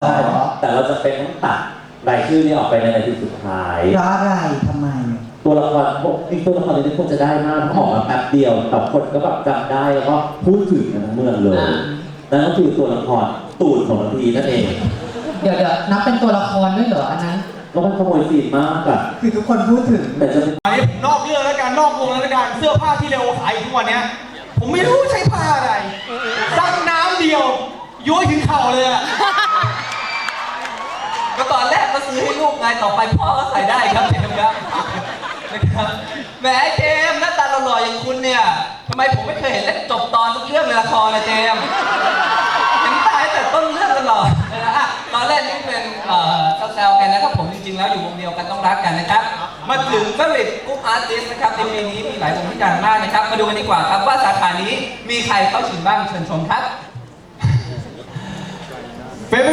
ใช่แต่เราจะเป็นต้องตัดรายชื่อนี้ออกไปในนาทีสุดท้าย เพราะอะไรทำไม ตัวละครพวกที่ตัวละครนี้ควรจะได้มากเพราะออกมาแป๊บเดียวแต่คนก็แบบจำได้แล้วก็พูดถึงกันทั้งเมืองเลยอ่า นั่นก็คือตัวละครตูดของนาทีนั่นเองเดี๋ยวเดี๋ยวนับเป็นตัวละครด้วยเหรออันนั้นแล้วมันขโมยซีนมากอะคือทุกคนพูดถึง แต่จะเป็นอันนี้ผมนอกเรื่องแล้วกันนอกวงแล้วกันเสื้อผ้าที่เลโอขายอยู่ทุกวันเนี้ย ผมไม่รู้ใช้ผ้าอะไรซักน้ำเดียวย้อยถึงเข่าเลยอะ ไงต่อไปพ่อก็ใส่ได้ครับเจมส์ครับนะครับแหมเจมส์หน้าตาหล่อๆอย่างคุณเนี่ยทำไมผมไม่เคยเห็นเล่นจบตอนทุกเรื่องในละครนะเจมส์เห็นตายแต่ต้นเรื่องตลอดนะฮะตอนแรกนี่เป็นเอ่อแซวๆกันนะครับผมจริงๆแล้วอยู่วงเดียวกันต้องรักกันนะครับ มาถึงเฟรนกรุ๊ปอาร์ติสนะครับในปีนี้มีหลายวงที่ดังมากนะครับ มาดูกันดีกว่าครับว่าสาขานี้มีใครเข้าชิงบ้างเชิญชมครับเฟเ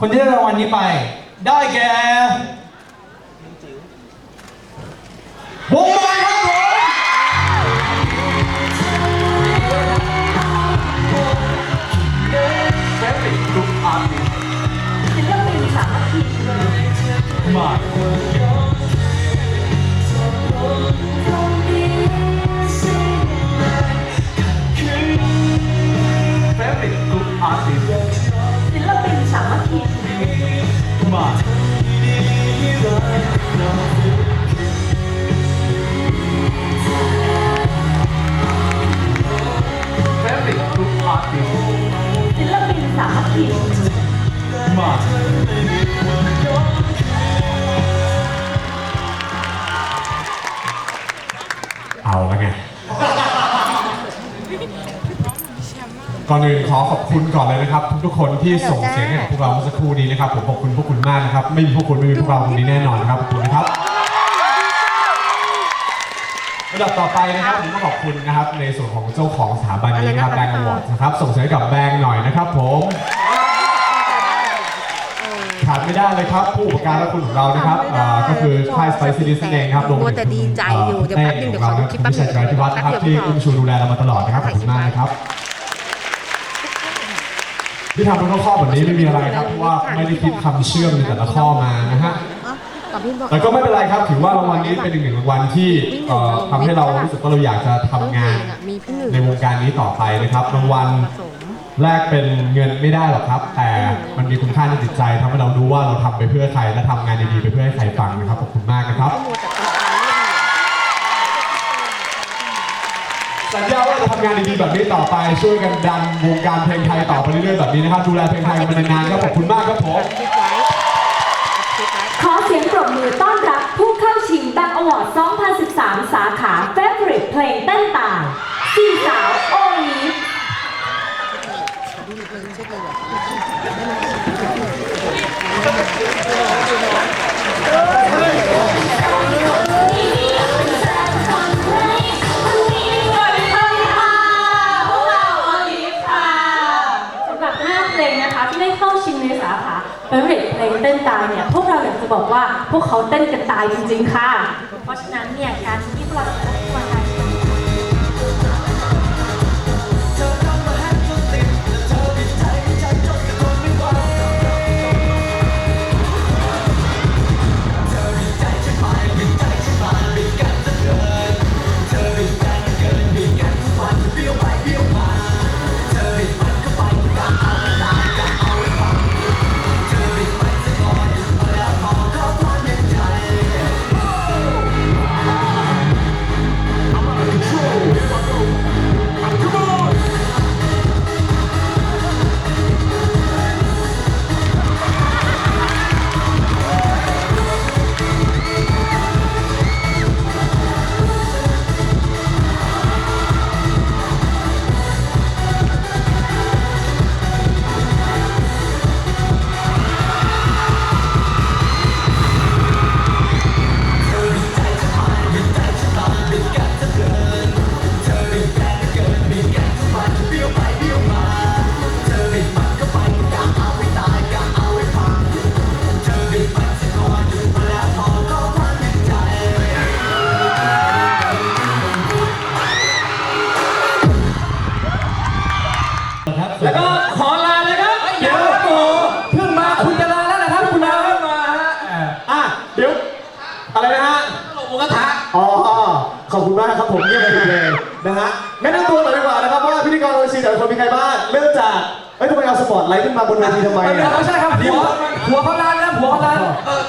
คนที่ได้รางวัลนี้ไป ได้แก่วงบอยครับผม Favorite Group Artist ศิลปินสามัคคีชุมนุมมา มาเอาแล้วไง ก่อนอื่นขอขอบคุณก่อนเลยนะครับ ทุกคนที่ส่งเสียงให้กับพวกเราเมื่อสักครู่นี้นะครับ ผมขอบคุณพวกคุณมากนะครับ ไม่มีพวกคุณไม่มีพวกเราตรงนี้แน่นอนนะครับขอบคุณนะครับ ระดับต่อไปนะครับผมต้องขอบคุณนะครับในส่วนของเจ้าของสถาบันนี้นะครับแบงก์อวอร์ดนะครับส่งเสียงให้กับแบงก์หน่อยนะครับผมขาดไม่ได้เลยครับ ผู้อุปการและคุณของเรานะครับเอ่อก็คือค่ายสไปซี่ดิสเองครับรวมมัวแต่ดีใจอยู่เดี๋ยวแป๊บนึงเดี๋ยวขอดูคลิปแป๊บนึพี่งชัยจิรวัฒน์นะครับแป๊บเดีที่ยวอุ้มชูดูแลเรามาตลอดนะครับขอบคุณมากนะครับที่ทำเป็นข้อๆแบบนี้ไม่มีอะไรครับเพราะว่าไม่ได้คิดคำเชื่อมในแต่ละข้อมานะฮะ กับพี่บอก แต่ก็ไม่เป็นไรครับ ถือว่ารางวัลนี้เป็นอีกหนึ่งรางวัลที่เอ่อทำให้เรารู้สึกว่าเราอยากจะทำงาน มีพี่หนึ่งในวงการนี้ต่อไปนะครับ รางวัลสม แลกเป็นเงินไม่ได้หรอกครับ แต่มันมีคุณค่าในจิตใจทำให้เรารู้ว่าเราทำไปเพื่อใครและทำงานดีๆไปเพื่อให้ใครฟังนะครับขอบคุณมากนะครับมัวแต่ตามเรื่องสัญญาว่าจะทำงานดีๆแบบนี้ต่อไปช่วยกันดันวงการเพลงไทยต่อไปเรื่อยๆแบบนี้นะครับดูแลเพลงไทยกันมานานๆครับขอบคุณมากครับผมคลิปไว้คาขา Favorite เพลงเต้นตายเนี่ยพวกเราอยากจะบอกว่าพวกเขาเต้นกันตายจริง ๆ ค่ะ เพราะฉะนั้นเนี่ยการที่พวกเรา มากครับผมเยี่ยมเลยเลยนะฮะแนะนำตัวหน่อยดีกว่านะครับว่าพิธีกรโอซีแต่ละคนมีใครบ้างเริ่มจากเอ้ยทำไมเอาสปอตไลท์ขึ้นมาบนเวทีทำไมไม่อะใช่ครับหัวหัวเขาล้านนะหัวเขาล้านเออ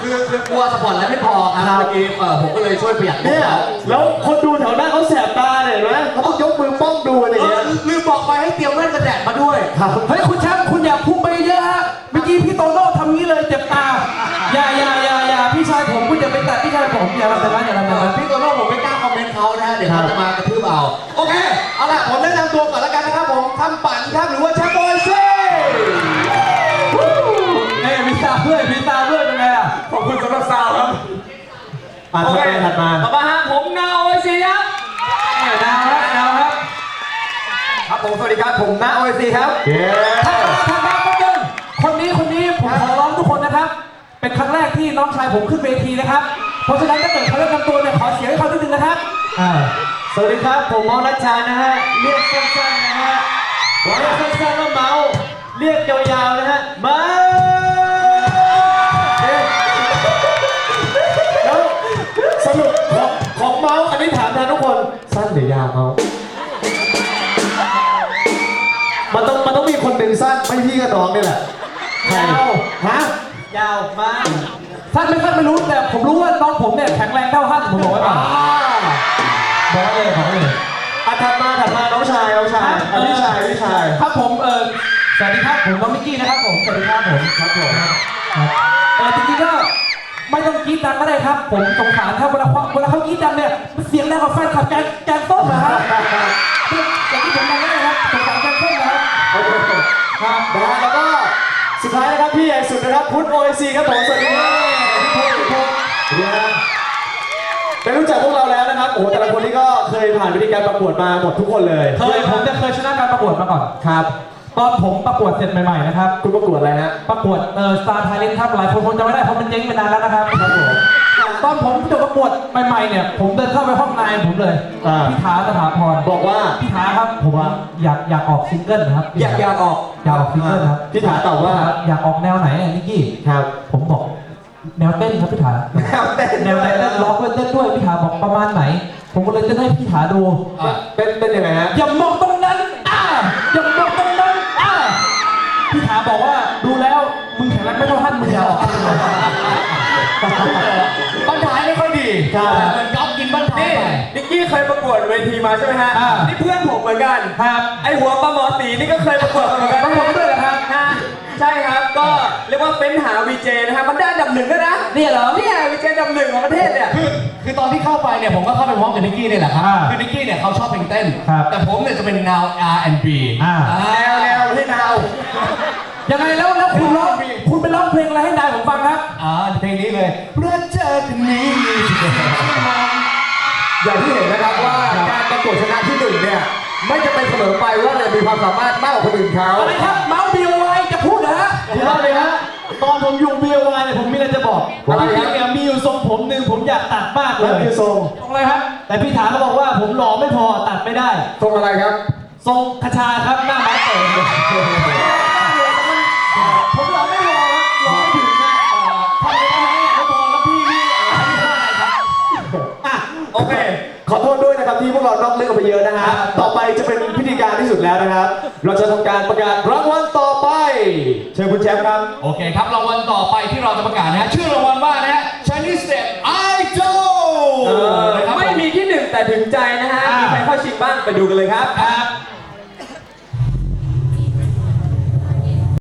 คือคือกลัวสปอร์ตแล้วไม่พอครับเมื่อกี้เออผมก็เลยช่วยประหยัดเนี่ย แล้วคนดูแถวหน้าเขาแสบตาเนี่ยเห็นไหมเขาต้องยกมือป้องดูอะไรอย่างเงี้ยลืมบอกไปให้เตรียมแว่นกันแดดมาด้วย ครับเฮ้ยคุณแชมป์คุณอย่าพุ่งไปเยอะฮะเมื่อกี้พี่โตโน่ทำงี้เลยเจ็บตา อย่าอย่าอย่าอย่าพี่ชายผมคุณอย่าไปแตะพี่ชายผมอย่าทำแบบนั้นอย่าทำแบบนั้นพี่โตโน่ผมไม่กล้าคอม เมนต์เขานะฮะเดี๋ยวเขาจะมากระทืบเอาโอเคเอาล่ะผมแนะนำตัวก่อนแล้วกันนะครับผมทำปั่นครับหรือว่าแชมป์บอยซี่เอ้ยมีซาวด้วยมีซาวด้วยเป็นไงอะขอบคุณสำหรับซาวครับอะถัดมาถัดมาต่อมาฮะผมนาวโอซีครับนาวครับนาวครับครับผมสวัสดีครับผมนาโอซีครับเย้ทางทางบ้านคนหนึ่งคนนี้คนนี้ผมขอร้องทุกคนนะครับ เป็นครั้งแรกที่น้องชายผมขึ้นเวทีนะครับเพราะฉะนั้นถ้าเกิดเขาเล่นนำตัวเนี่ยขอเสียงให้เขานิดนึงนะครับ อ่าสวัสดีครับ ผมเมาส์นัชชานะฮะ เรียกสั้นๆนะฮะเรียกสั้นๆว่าเมาส์เรียกยาวๆนะฮะ เมาส์เอ๊ะแล้วสรุปของของเมาส์อันนี้ถามแทนทุกคน สั้นหรือยาวเมาส์มันต้องมันต้องมีคนหนึ่งสั้นไม่พี่กับน้องนี่แหละใครฮะ ยาวมาก ท่านไม่ท่านไม่รู้แต่ผมรู้ว่าน้องผมเนี่ยแข็งแรงเท่าท่านผมบอกไว้ก่อน บอกไว้เลยบอกไว้เลยอะถัดมาถัดมาน้องชายน้องชายอันนี้ชายพี่ชาย ครับผมเออสวัสดีครับผมน้องมิกกี้นะครับผมสวัสดีครับผมครับผมเออจริงๆก็ไม่ต้องกรีดดังก็ได้ครับ ผมสงสารครับเวลาเขาเวลาเขากรีดดังเนี่ยมันเสียงแรงกว่าแฟนคลับแกนแกนส้มนะฮะอย่างที่ผมดังก็ได้ครับสงสารแกนส้มนะครับครับนะฮะแล้วก็สุดท้ายนะครับพี่ใหญ่สุดนะครับพุทธโอซีครับผมสวัสดีครับพี่พุทธพี่พุทธ โอ้โหแต่ละคนนี้ก็เคยผ่านวิธีการประกวดมาหมดทุกคนเลยเคยผมจะเคยชนะการประกวดมาก่อน ครับ ตอนผมประกวดเสร็จใหม่ๆนะครับ คุณประกวดอะไรฮะประกวดเออสตาร์ไทยเลนครับหลายคนคงจะไม่ได้เพราะมันเจ๊งไปนานแล้วนะครับครับผมตอนผมจะประกวดใหม่ๆเนี่ย ผมเดินเข้าไปห้องนายผมเลยอ่า พี่ถาสถาพรบอกว่าพี่ถาครับผมว่าอยากอยากออกซิงเกิลนะครับอยากอยากออกอยากออกซิงเกิลครับพี่ถาตอบว่า อยากออกแนวไหนอะนิกกี้ ครับ ผมบอก แนวเต้นครับพี่ถาแนวเต้นแนวไหนเต้นร้องด้วยเต้นด้วยพี่ถาบอกประมาณไหน ผมก็เลยเต้นให้พี่ถาดูเป็นเป็นยังไงฮะอย่ามองตรงนั้นอ่าอย่ามองตรงนั้นอ่าพี่ถาบอกว่าดูแล้วมึงแข็งแรงไม่เท่าท่านมึงอย่าออกเลยบ้า นท้ายไม่ค่อยดีครับเหมือนก๊อฟกินบ้านท้ายไป นิกกี้เคยประกวดเวทีมาใช่ไหมฮะ อ่านี่เพื่อนผมเหมือนกัน ครับ ไอหัวปลาหมอสีนี่ก็เคยประกวดมาเหมือนกันต้องผมด้วยเหรอครับ ฮะใช่ครับ ก็เรียกว่าเป็นหาวีเจนะฮะมันได้อันดับหนึ่งด้วยนะเนี่ยเหรอ เนี่ยวีเจอันดับหนึ่งของประเทศเนี่ย คือคือตอนที่เข้าไปเนี่ยผมก็เข้าไปพร้อมกับนิกกี้เนี่ยแหละครับอ่าคือนิกกี้เนี่ยเขาชอบเพลงเต้น ครับแต่ผมเนี่ยจะเป็นแนว R&B อ่า แนวแนวให้นาวยังไงแล้วแล้วคุณร้องคุณ ไปร้องเพลงอะไรให้นายผมฟังครับ อ่าเพลงนี้เลยเพื่อเจอคนนี้มีสิทธิ์อย่างที่เห็นนะครับว่าการประกวดชนะที่หนึ่งเนี่ยไม่จะเป็นเสมอไปว่าจะมีความสามารถมากกว่าคนอื่นเขาอะไรครับเมาส์บีโอไจะพูดนะฮะเดี๋ยวเลยฮะตอนผมอยู่ BOY เนี่ยผมมีอะไรจะบอกว่าจอะไรริครังบๆเนี่ยมีอยู่ทรงผมหนึ่งผมอยากตัดมากเลยคือทรงตรงเลยครับแต่พี่ถาเขาบอกว่าผมหล่อไม่พอตัดไม่ได้ทรงอะไรครับทรงคชาครับหน้าไม้เต๋อ ที่พวกเรานอกเรื่องกันไปเยอะนะฮะ ต่อไปจะเป็นพิธีการที่สุดแล้วนะครับ เราจะทำการประกาศรางวัลต่อไป เชิญคุณแชมป์ครับ โอเคครับรางวัลต่อไปที่เราจะประกาศนะฮะชื่อรางวัลว่านะฮะ Chinese Step Idol เออนะครับไม่มีที่หนึ่งแต่ถึงใจนะฮะ อ่ามี มีใครเข้าชิงบ้างไปดูกันเลยครับ ครับ